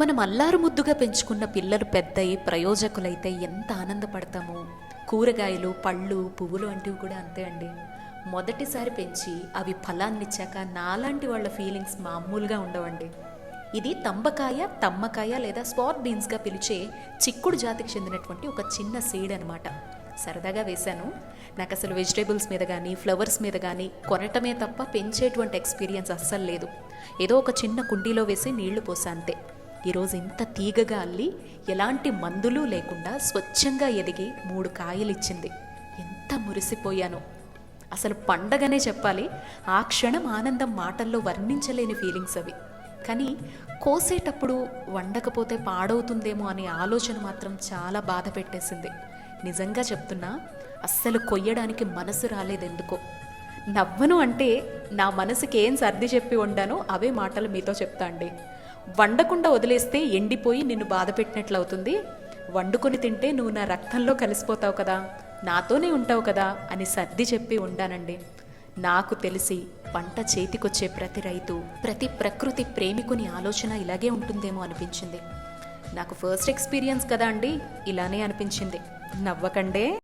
మనం అల్లారు ముద్దుగా పెంచుకున్న పిల్లలు పెద్దయి ప్రయోజకులైతే ఎంత ఆనందపడతామో. కూరగాయలు పళ్ళు పువ్వులు వంటివి కూడా అంతే అండి. మొదటిసారి పెంచి అవి ఫలాన్నిచ్చాక నాలాంటి వాళ్ళ ఫీలింగ్స్ మామూలుగా ఉండవండి. ఇది తంబకాయ తమ్మకాయ లేదా స్పాట్ బీన్స్గా పిలిచే చిక్కుడు జాతికి చెందినటువంటి ఒక చిన్న సీడ్ అనమాట సరదాగా వేశాను. నాకు అసలు వెజిటేబుల్స్ మీద కానీ ఫ్లవర్స్ మీద కానీ కొనటమే తప్ప పెంచేటువంటి ఎక్స్పీరియన్స్ అస్సలు లేదు. ఏదో ఒక చిన్న కుండీలో వేసి నీళ్ళు పోసా అంతే. ఈరోజు ఇంత తీగగా అల్లి ఎలాంటి మందులు లేకుండా స్వచ్ఛంగా ఎదిగి మూడు కాయలు ఇచ్చింది ఎంత మురిసిపోయాను. అసలు పండగనే చెప్పాలి. ఆ క్షణం ఆనందం మాటల్లో వర్ణించలేని ఫీలింగ్స్ అవి. కానీ కోసేటప్పుడు వండకపోతే పాడవుతుందేమో అనే ఆలోచన మాత్రం చాలా బాధ పెట్టేసింది. నిజంగా చెప్తున్నా అస్సలు కొయ్యడానికి మనసు రాలేదెందుకో. నవ్వను అంటే నా మనసుకి ఏం సర్ది చెప్పి వండానో అవే మాటలు మీతో చెప్తా అండి. వండకుండా వదిలేస్తే ఎండిపోయి నిన్ను బాధ పెట్టినట్లవుతుంది. వండుకొని తింటే నువ్వు నా రక్తంలో కలిసిపోతావు కదా నాతోనే ఉంటావు కదా అని సర్ది చెప్పి ఉండానండి. నాకు తెలిసి పంట చేతికొచ్చే ప్రతి రైతు ప్రతి ప్రకృతి ప్రేమికుని ఆలోచన ఇలాగే ఉంటుందేమో అనిపించింది. నాకు ఫస్ట్ ఎక్స్పీరియన్స్ కదా అండి ఇలానే అనిపించింది. నవ్వకండే.